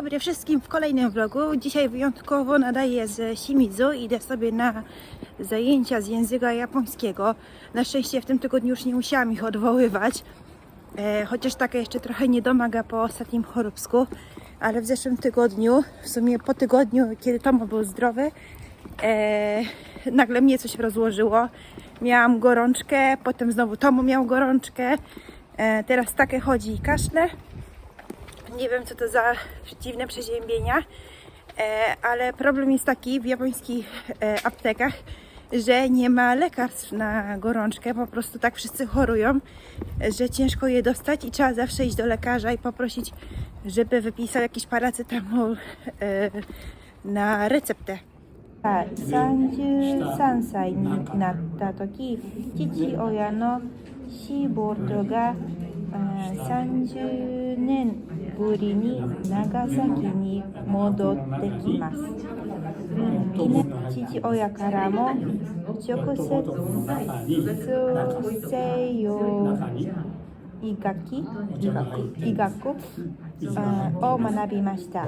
Dobry wszystkim w kolejnym vlogu. Dzisiaj wyjątkowo nadaję z Shimizu. Idę sobie na zajęcia z języka japońskiego. Na szczęście w tym tygodniu już nie musiałam ich odwoływać. E, chociaż taka jeszcze trochę nie domaga po ostatnim choróbsku. Ale w zeszłym tygodniu, w sumie po tygodniu, kiedy Tomo był zdrowy, e, nagle mnie coś rozłożyło. Miałam gorączkę, potem znowu Tomo miał gorączkę. E, teraz takie chodzi i kaszle Nie wiem, co to za dziwne przeziębienia, e, ale problem jest taki w japońskich e, aptekach, że nie ma lekarstw na gorączkę, po prostu tak wszyscy chorują, że ciężko je dostać i trzeba zawsze iść do lekarza i poprosić, żeby wypisał jakiś paracetamol e, na receptę. 33歳になった時父親のシーボルトがあー30年 ぶりに長崎に戻ってきます父親からも直接西洋医学医学を学びました。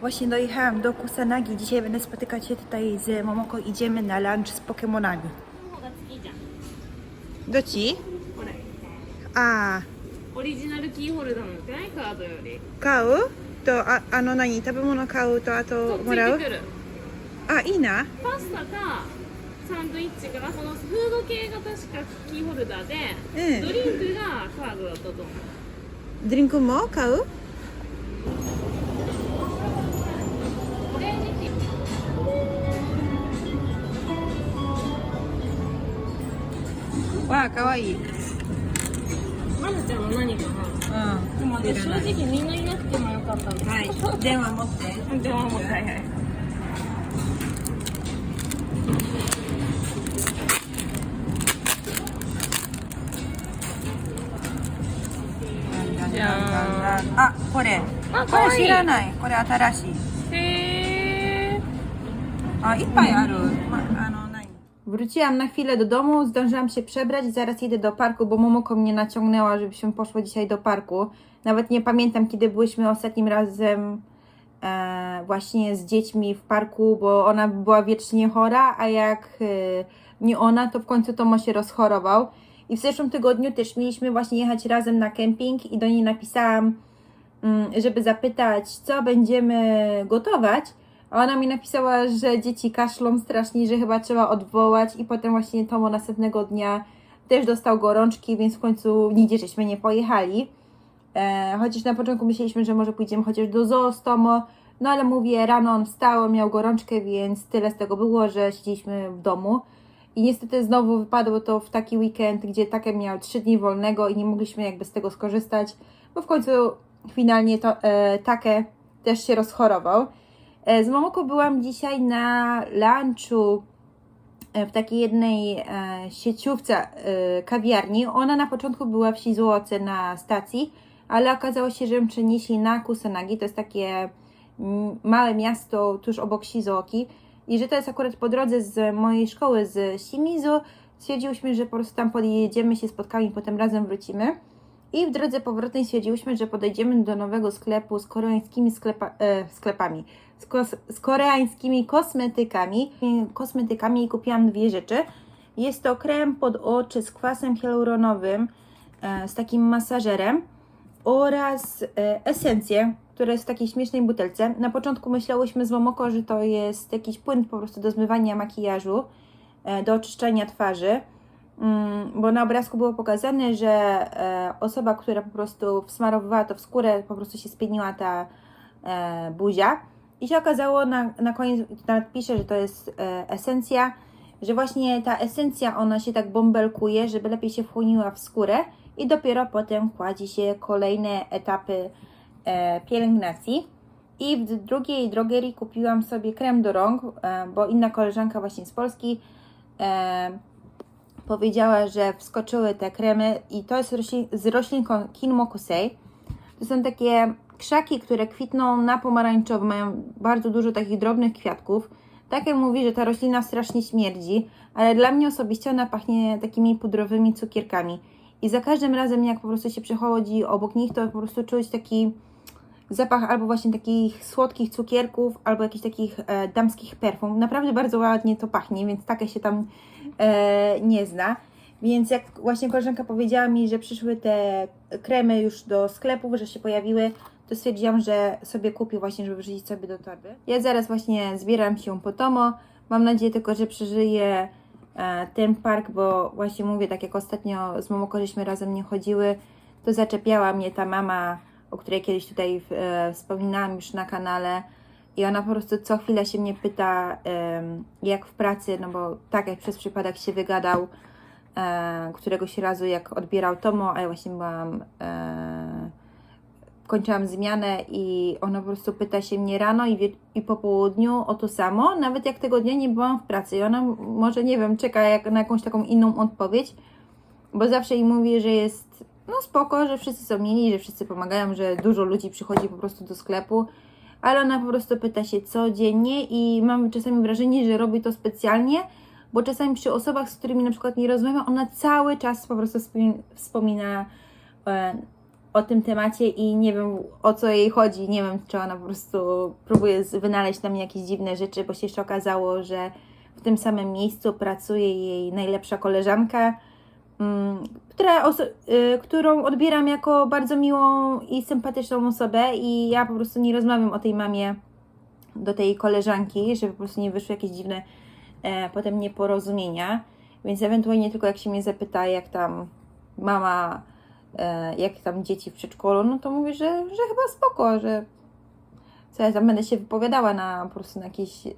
Właśnie dojechałam do Kusanagi. Dzisiaj będę spotykać się tutaj z Momoko. Idziemy na lunch z Pokemonami. の方が好きじゃん Do ci? これ A, オリジナルキーホルダーなんてないカードより kau? To a, ano nani? 食べ物買うとあととつもらいうてくるあ、いいな。パスタかサンドイッチからこのフード系が確かキーホルダーで、うんドリンクがカードだったと思うドリンクも買う あ、かわいい。まなちゃんは何かな？うん。でも私正直みんないなくてもよかったんだはい。電話持って。でももうはいはいあ、これ。あこれ知らない。これ新しい。へー A, i pajaru. Ano, Wróciłam na chwilę do domu, zdążyłam się przebrać i zaraz jedę do parku, bo Momoko mnie naciągnęła, żebyśmy poszły dzisiaj do parku. Nawet nie pamiętam, kiedy byłyśmy ostatnim razem e, właśnie z dziećmi w parku, bo ona była wiecznie chora, a jak e, nie ona, to w końcu Tomo się rozchorował. I w zeszłym tygodniu też mieliśmy właśnie jechać razem na kemping i do niej napisałam, mm, żeby zapytać, co będziemy gotować. A ona mi napisała, że dzieci kaszlą strasznie, że chyba trzeba odwołać i potem właśnie Tomo następnego dnia też dostał gorączki, więc w końcu nigdzie żeśmy nie pojechali. E, chociaż na początku myśleliśmy, że może pójdziemy chociaż do zoo z Tomo, no ale mówię, rano on wstał, miał gorączkę, więc tyle z tego było, że siedzieliśmy w domu. I niestety znowu wypadło to w taki weekend, gdzie takie miał 3 dni wolnego i nie mogliśmy jakby z tego skorzystać, bo w końcu finalnie to e, takie też się rozchorował. E, Z Momoko byłam dzisiaj na lunchu e, w takiej jednej e, sieciówce kawiarni. Ona na początku była w Shizuoce na stacji, ale okazało się, że ją przenieśli na Kusanagi. To jest takie małe miasto tuż obok Shizuoki. I że to jest akurat po drodze z mojej szkoły z Shimizu. Stwierdziłyśmy, że po prostu tam podjedziemy, się spotkamy i potem razem wrócimy. I w drodze powrotnej stwierdziłyśmy, że podejdziemy do nowego sklepu z koreańskimi sklepa, e, sklepami, z, kos, z koreańskimi kosmetykami. Kosmetykami kupiłam dwie rzeczy. Jest to krem pod oczy z kwasem hialuronowym, e, z takim masażerem oraz e, esencję, która jest w takiej śmiesznej butelce. Na początku myślałyśmy z Momoko, że to jest jakiś płyn po prostu do zmywania makijażu, e, do oczyszczania twarzy. Mm, bo na obrazku było pokazane, że e, osoba, która po prostu wsmarowywała to w skórę, po prostu się spieniła ta e, buzia. I się okazało, na, na koniec nawet pisze, że to jest e, esencja, że właśnie ta esencja, ona się tak bąbelkuje, żeby lepiej się wchłoniła w skórę i dopiero potem kładzie się kolejne etapy e, pielęgnacji. I w drugiej drogerii kupiłam sobie krem do rąk, e, bo inna koleżanka właśnie z Polski e, powiedziała, że wskoczyły te kremy i to jest roślin, z roślin kon- kinmokusei. To są takie krzaki, które kwitną na pomarańczowo, mają bardzo dużo takich drobnych kwiatków. Takie mówi, że ta roślina strasznie śmierdzi, ale dla mnie osobiście ona pachnie takimi pudrowymi cukierkami. I za każdym razem, jak po prostu się przechodzi obok nich, to po prostu czuć taki zapach albo właśnie takich słodkich cukierków, albo jakichś takich e, damskich perfum. Naprawdę bardzo ładnie to pachnie, więc takie się tam e, nie zna. Więc jak właśnie koleżanka powiedziała mi, że przyszły te kremy już do sklepów, że się pojawiły, to stwierdziłam, że sobie kupię właśnie, żeby wrzucić sobie do torby. Ja zaraz właśnie zbieram się po Tomo. Mam nadzieję tylko, że przeżyję e, ten park, bo właśnie mówię, tak jak ostatnio z Momoko żeśmy razem nie chodziły, to zaczepiała mnie ta mama, o której kiedyś tutaj e, wspominałam już na kanale. I ona po prostu co chwilę się mnie pyta, jak w pracy, no bo tak jak przez przypadek się wygadał, e, któregoś razu jak odbierał Tomo, a ja właśnie byłam, kończyłam zmianę i ona po prostu pyta się mnie rano i, i po południu o to samo, nawet jak tego dnia nie byłam w pracy. I ona może, nie wiem, czeka jak, na jakąś taką inną odpowiedź, bo zawsze jej mówi, że jest no spoko, że wszyscy są mili, że wszyscy pomagają, że dużo ludzi przychodzi po prostu do sklepu, ale ona po prostu pyta się codziennie i mam czasami wrażenie, że robi to specjalnie, bo czasami przy osobach, z którymi na przykład nie rozmawiam, ona cały czas po prostu wspomi- wspomina e, o tym temacie i nie wiem o co jej chodzi, nie wiem czy ona po prostu próbuje wynaleźć na mnie jakieś dziwne rzeczy, bo się jeszcze okazało, że w tym samym miejscu pracuje jej najlepsza koleżanka, mm, która y, którą odbieram jako bardzo miłą i sympatyczną osobę i ja po prostu nie rozmawiam o tej mamie do tej koleżanki, żeby po prostu nie wyszły jakieś dziwne e, potem nieporozumienia, więc ewentualnie tylko jak się mnie zapyta, jak tam mama, jak tam dzieci w przedszkolu, no to mówię, że, że chyba spoko, że co ja tam będę się wypowiadała na po prostu na jakieś e,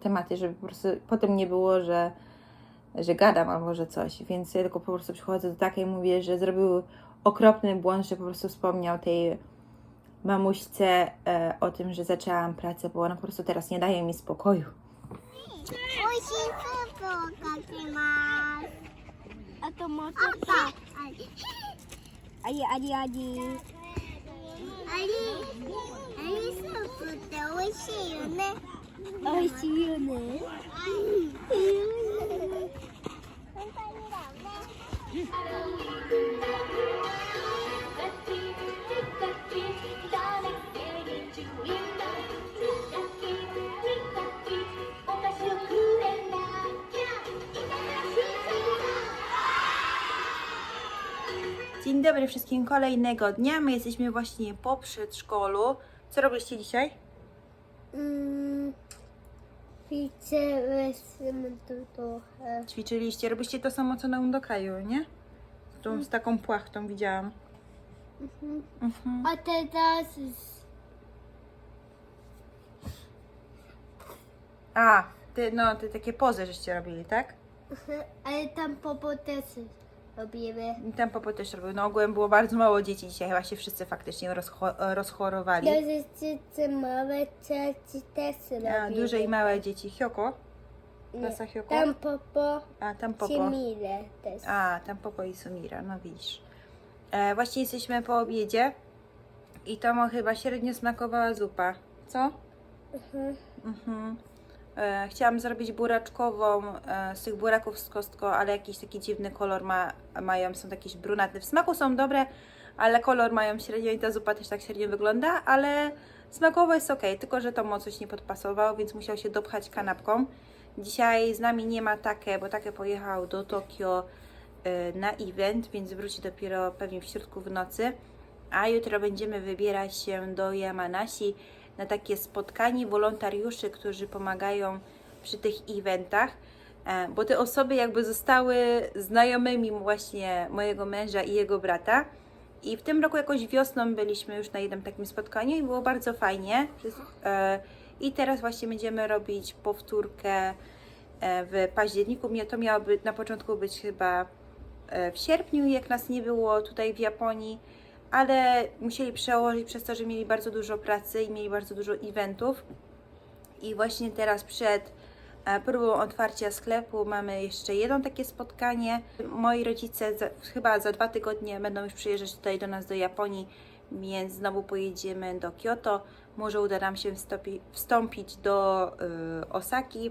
tematy, żeby po prostu potem nie było, że że gadam albo że coś, więc ja tylko po prostu przychodzę do takiej i mówię, że zrobił okropny błąd, że po prostu wspomniał tej mamuśce e, o tym, że zaczęłam pracę, bo ona po prostu teraz nie daje mi spokoju. 美味ちあった。あありあり。ありり、ありスープって美味しいよね。美味しいよね。本当 Dzień dobry wszystkim kolejnego dnia. My jesteśmy właśnie po przedszkolu. Co robiliście dzisiaj? Mm, pizzę trochę. Ćwiczyliście, robiliście to samo co na Undokaju, nie? Z, tą, z taką płachtą widziałam. Mhm. A teraz A, ty, no, ty takie pozy żeście robili, tak? ale tam po też robimy. I Tam Popo też robił. No ogółem było bardzo mało dzieci dzisiaj, chyba się wszyscy faktycznie rozcho- rozchorowali. Ja wszyscy małe dzieci też robimy. A, duże i małe dzieci. Hyoko? Nie, Klasa Hyoko? Tam popo, A, tam Popo. Też. A, tam Popo i Sumira, no widzisz. E, właśnie jesteśmy po obiedzie i to mu chyba średnio smakowała zupa. Co? Mhm. E, chciałam zrobić buraczkową e, z tych buraków z kostką, ale jakiś taki dziwny kolor ma, mają, są jakieś brunatne. W smaku są dobre, ale kolor mają średnio i ta zupa też tak średnio wygląda, ale smakowo jest ok, tylko że to coś nie podpasowało, więc musiał się dopchać kanapką. Dzisiaj z nami nie ma Take, bo Take pojechał do Tokio e, na event, więc wróci dopiero pewnie w środku w nocy. A jutro będziemy wybierać się do Yamanashi na takie spotkanie wolontariuszy, którzy pomagają przy tych eventach, e, bo te osoby jakby zostały znajomymi właśnie mojego męża i jego brata. I w tym roku jakoś wiosną byliśmy już na jednym takim spotkaniu i było bardzo fajnie. E, I teraz właśnie będziemy robić powtórkę e, w październiku. Mia- To miało być na początku być chyba w sierpniu, jak nas nie było tutaj w Japonii, ale musieli przełożyć przez to, że mieli bardzo dużo pracy i mieli bardzo dużo eventów. I właśnie teraz przed e, próbą otwarcia sklepu mamy jeszcze jedno takie spotkanie. Moi rodzice za, chyba za dwa tygodnie będą już przyjeżdżać tutaj do nas do Japonii, więc znowu pojedziemy do Kyoto. Może uda nam się wstąpić do y, Osaki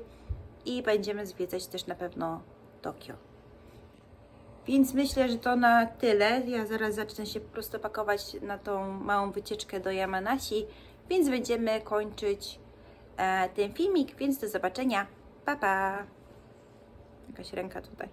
i będziemy zwiedzać też na pewno Tokio. Więc myślę, że to na tyle. Ja zaraz zacznę się po prostu pakować na tą małą wycieczkę do Yamanashi, więc będziemy kończyć e, ten filmik, więc do zobaczenia. Pa, pa! Jakaś ręka tutaj.